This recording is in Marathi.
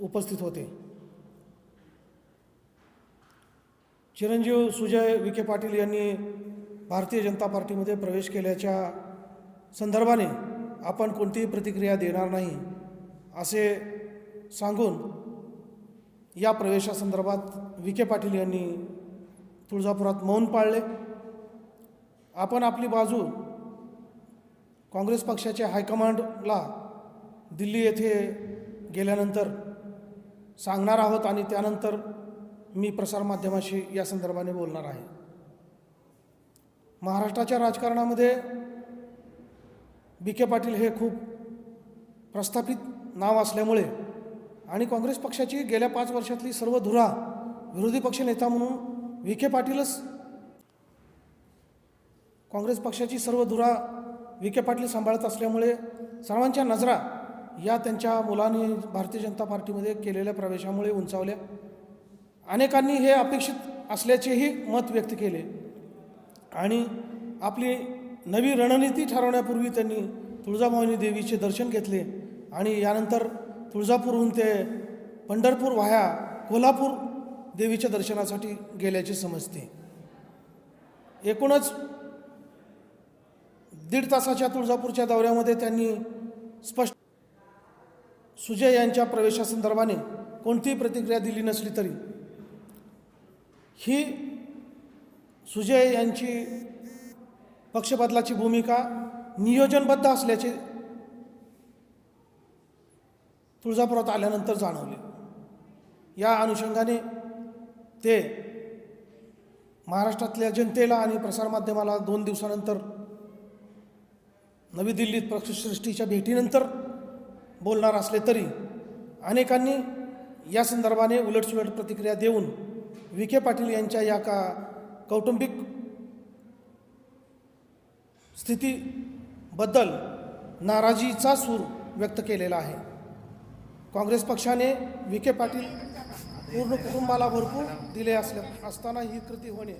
उपस्थित होते. चिरंजीव सुजय विखे पाटील यांनी भारतीय जनता पार्टीमध्ये प्रवेश केल्याच्या संदर्भाने आपण कोणतीही प्रतिक्रिया देणार नाही असे सांगून या प्रवेशासंदर्भात विखे पाटील यांनी तुळजापुरात मौन पाळले. आपण आपली बाजू काँग्रेस पक्षाच्या हायकमांडला दिल्ली येथे गेल्यानंतर सांगणार आहोत आणि त्यानंतर मी प्रसारमाध्यमाशी या संदर्भाने बोलणार आहे. महाराष्ट्राच्या राजकारणामध्ये विखे पाटील हे खूप प्रस्थापित नाव असल्यामुळे आणि काँग्रेस पक्षाची गेल्या पाच वर्षातली सर्व धुरा विरोधी पक्षनेता म्हणून विखे पाटीलच काँग्रेस पक्षाची सर्व धुरा विखे पाटील सांभाळत असल्यामुळे सर्वांच्या नजरा या त्यांच्या मुलांनी भारतीय जनता पार्टीमध्ये केलेल्या प्रवेशामुळे उंचावल्या. अनेकांनी हे अपेक्षित असल्याचेही मत व्यक्त केले. आणि आपली नवी रणनीती ठरवण्यापूर्वी त्यांनी तुळजाभवानी देवीचे दर्शन घेतले आणि यानंतर तुळजापूरहून ते पंढरपूर व्हाया कोल्हापूर देवीच्या दर्शनासाठी गेल्याचे समजते. एकूणच दीड तासाच्या तुळजापूरच्या दौऱ्यामध्ये त्यांनी स्पष्ट सुजय यांच्या प्रवेशासंदर्भाने कोणतीही प्रतिक्रिया दिली नसली तरी. ही सुजय यांची पक्षबदलाची भूमिका नियोजनबद्ध असल्याचे तुळजापुरात आल्यानंतर जाणवले. या अनुषंगाने ते महाराष्ट्रातल्या जनतेला आणि प्रसारमाध्यमाला दोन दिवसानंतर नवी दिल्लीत पक्षसृष्टीच्या भेटीनंतर बोलणार असले तरी अनेकांनी या संदर्भाने उलटसुलट प्रतिक्रिया देऊन विखे पाटील यांच्या या का कौटुंबिक स्थितीबद्दल नाराजीचा सूर व्यक्त केलेला आहे. काँग्रेस पक्षाने विखे पाटील पूर्ण कुटुंबाला भरपूर दिले असल्या असताना ही कृती होणे